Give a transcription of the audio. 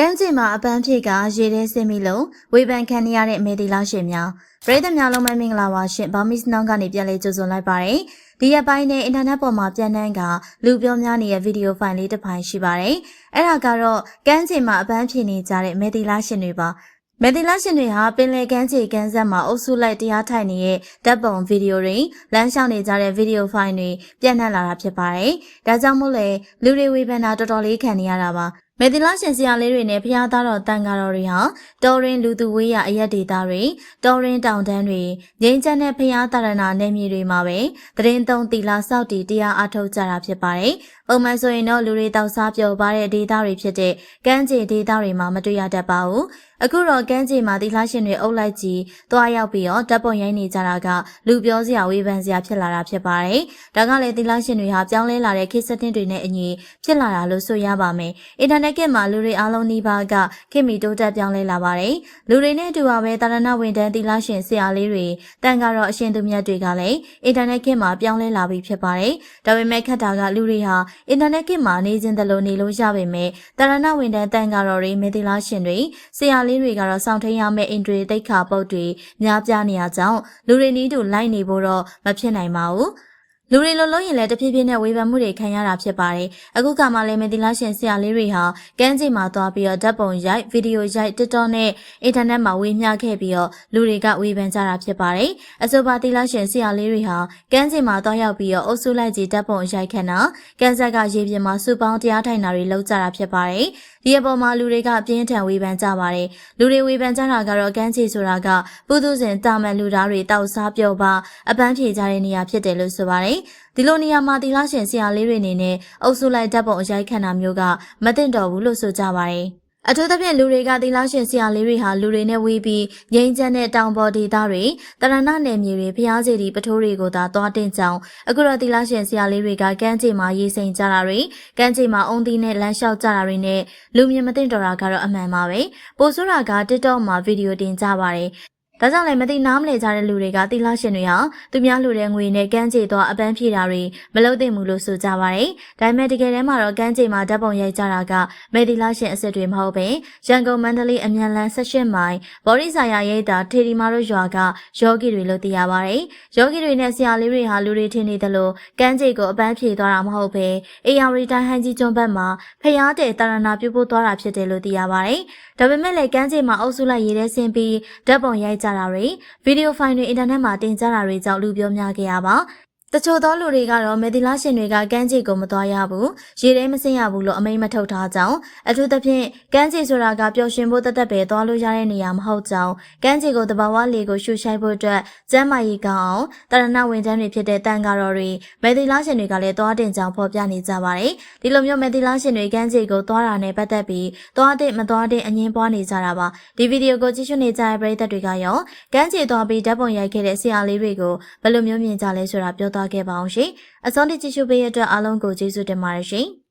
ကမ်းခြေမှာအပန်းဖြေကရေထဲဆင်းပြီးလို့ဝေဖန်ခံနေရတဲ့မေဒီလာရှင်များပရိသတ်များလုံးမမင်္ဂလာပါရှင်ဘာမစ်နောင်ကနေပြန်လေးကြိုဆိုလိုက်ပါတယ်ဒီရက်ပိုင်းနဲ့အင်တာနက်ပေါ်မှာပြန်နှန်းကလူပြောများနေတဲ့ဗီဒီယိုဖိုင်လေးတစ်ဖိုင်ရှိပါတယ်အဲ့ဒါကတော့ကမ်းခြေမှာအပန်းဖြေနေကြတဲ့မေဒီလာရှင်တွေပါမေဒီလာရှင်တွေဟာပင်လယ်ကမ်းခြေကမ်းဆက်မှာအုပ်စုလိုက်တရားထိုင်နေတဲ့ဓာတ်ပုံဗီဒီယိုတွေလမ်းလျှောက်နေကြတဲ့ဗီဒီယိုဖိုင်တွေပြန့်နှံ့လာတာဖြစ်ပါတယ်။ဒါကြောင့်မို့လဲလူတွေဝေဖန်တာတော်တော်လေးခံနေရတာပါ။ မေဒီလာရှင်ဆရာလေးတွေနဲ့ဖျားသားတော်တန်ဃာတော်တွေဟာတော်ရင်လူသူဝေးရအရက်ဒေတာတွေတော်ရင်တောင်တန်းတွေငိမ့်ချမ်းတဲ့ဖျားတာရနာနယ်မြေတွေမှာပဲသတင်းသုံးတီလာစောက်တီတရားအထုတ်ကြတာဖြစ်ပါတယ်။ပုံမှန်ဆိုရင်တော့လူတွေတောက်စားပြောပါတဲ့ဒေတာတွေဖြစ်တဲ့ကမ်းခြေဒေတာတွေမှာမတွေ့ရတတ်ပါဘူး။အခုတော့ကမ်းခြေမှာတီလာရှင်တွေအုပ်လိုက်ကြီးသွားရောက်ပြီးတော့ဓာတ်ပုံရိုက်နေကြတာကလူပြောစရာဝေဖန်စရာဖြစ်လာတာဖြစ်ပါတယ်။ဒါကလည်းတီလာရှင်တွေဟာပြောင်းလဲလာတဲ့ခေတ်စက်တင်တွေနဲ့အညီဖြစ်လာတာလို့ဆိုရပါမယ်။အင်တာနက်ကမှာလူတွေအားလုံးနှီးပါးကခေတ်မီတိုးတက်ပြောင်းလဲလာပါတယ်။လူတွေနဲ့အတူပါပဲတာရဏဝန်တန်းတီလာရှင်ဆရာလေးတွေတန်ကတော့အရှင်သူမြတ်တွေကလည်းအင်တာနက်ခေတ်မှာပြောင်းလဲလာပြီဖြစ်ပါတယ်။ဒါပေမဲ့ခက်တာကလူတွေဟာအင်တာနက်ခေတ်မှာနေခြင်းတလို့နေလို့ရပေမဲ့တာရဏဝန်တန်းတန်ကတော့တွေမေတီလာရှင်တွေဆရာလေးတွေကတော့စောင့်ထိန်ရမယ့်အင်ဒရီတိတ်ခါပုတ်တွေများပြားနေရကြောင်းလူတွေနီးတူလိုက်နေဖို့တော့မဖြစ်နိုင်ပါဘူး။ လူတွေလိုလို့ရင်လည်းတဖြည်းဖြည်းနဲ့ဝေဖန်မှုတွေခံရတာဖြစ်ပါတယ်။အခုကမှလည်းမဒီလာရှင်ဆရာလေးတွေဟာကမ်းခြေမှာသွားပြီးတော့ဓာတ်ပုံရိုက်ဗီဒီယိုရိုက် TikTok နဲ့အင်တာနက်မှာဝေမျှခဲ့ပြီးတော့လူတွေကဝေဖန်ကြတာဖြစ်ပါတယ်။အဆိုပါဒီလာရှင်ဆရာလေးတွေဟာကမ်းခြေမှာသွားရောက်ပြီးတော့အုပ်စုလိုက်ကြီးဓာတ်ပုံရိုက်ခဏကမ်းဆက်ကရေပြင်မှာစုပေါင်းတရားထိုင်တာတွေလုပ်ကြတာဖြစ်ပါတယ်။ဒီအပေါ်မှာလူတွေကအပြင်းထန်ဝေဖန်ကြပါတယ်။လူတွေဝေဖန်ကြတာကတော့ကမ်းခြေဆိုတာကပုသူစဉ်တာမန်လူသားတွေတောက်စားပြောပါအပန်းဖြေကြတဲ့နေရာဖြစ်တယ်လို့ဆိုပါတယ်။ဒီလိုနေရာမှာတီလာရှင်ဆရာလေးတွေအနေနဲ့အုပ်စုလိုက်ဓာတ်ပုံအရိုက်ခံတာမျိုးကမသင့်တော်ဘူးလို့ဆိုကြပါတယ်။အထူးသဖြင့်လူတွေကသီလရှင်ဆရာလေးတွေဟာလူတွေနဲ့ဝေးပြီးငိမ့်ချမ်းတဲ့တောင်ပေါ်ဒေသတွေတရဏနယ်မြေတွေဖျားစီဒီပထိုးတွေကိုသာသွားတင်ကြောင်းအခုတော့သီလရှင်ဆရာလေးတွေကကမ်းခြေမှာရေးစိန်ကြတာတွေကမ်းခြေမှာအုံသီးနဲ့လမ်းလျှောက်ကြတာတွေနဲ့လူမြင်မသိတော်တာကတော့အမှန်ပါပဲပိုဆိုးတာက TikTok မှာဗီဒီယိုတင်ကြပါတယ် ဒါကြောင့်လည်းမသိနားမလည်ကြတဲ့လူတွေကသီလရှင်တွေဟာသူများလူတဲ့ငွေနဲ့ကမ်းခြေသွားအပန်းဖြေတာတွေမလုပ်သင့်ဘူးလို့ဆိုကြပါတယ်။ဒါပေမဲ့တကယ်တမ်းမှာတော့ကမ်းခြေမှာဓာတ်ပုံရိုက်ကြတာကမေဒီလရှင်အစ်စ်တွေမဟုတ်ပဲရန်ကုန်မန္တလေးအမြန်လန်း18မိုင်ဘော်ရီဆိုင်ယာရိတ်တာထေဒီမာတို့ရွာကယောဂီတွေလို့သိရပါတယ်။ယောဂီတွေနဲ့ဆရာလေးတွေဟာလူတွေထင်နေသလိုကမ်းခြေကိုအပန်းဖြေသွားတာမဟုတ်ပဲအေယာရီတိုင်းဟန်ကြီးကျွန်းဘက်မှာဖျားတဲ့တာရဏပြုတ်ပို့သွားတာဖြစ်တယ်လို့သိရပါတယ်။ဒါပေမဲ့လည်းကမ်းခြေမှာအုပ်စုလိုက်ရေးတဲ့ဆင်းပြီးဓာတ်ပုံရိုက်ကြတာတွေဗီဒီယိုဖိုင်တွေအင်တာနက်မှာတင်ကြတာတွေကြောင့်လူပြောများခဲ့ရပါ တချို့သောလူတွေကတော့မေဒီလာရှင်တွေကကမ်းခြေကိုမသွားရဘူးရေထဲမဆင်းရဘူးလို့အမိန့်မထုတ်ထားကြောင်းအထူးသဖြင့်ကမ်းခြေဆိုတာကပျော်ရွှင်ဖို့တသက်ပဲသွားလို့ရတဲ့နေရာမဟုတ်ကြောင်းကမ်းခြေကိုတဘာဝလေကိုရှူရှိုက်ဖို့အတွက်ကျမ်းမာရေးကောင်းအောင်တရဏဝင်တန်းတွေဖြစ်တဲ့တန်ဃာတော်တွေမေဒီလာရှင်တွေကလည်းသွားတင်ကြောင်းဖော်ပြနေကြပါတယ်ဒီလိုမျိုးမေဒီလာရှင်တွေကမ်းခြေကိုသွားတာနဲ့ပတ်သက်ပြီးသွားတဲ့မသွားတဲ့အငင်းပွားနေကြတာပါဒီဗီဒီယိုကိုကြည့်ရှုနေကြတဲ့ပရိသတ်တွေကရောကမ်းခြေသွားပြီးဓာတ်ပုံရိုက်ခဲ့တဲ့ဆရာလေးတွေကိုဘယ်လိုမျိုးမြင်ကြလဲဆိုတာပြောသွားခဲ့ပါအောင်ရှင်။အစောတိကြည့်ရှုပေးရတဲ့အားလုံးကိုကျေးဇူးတင်ပါတယ်ရှင်။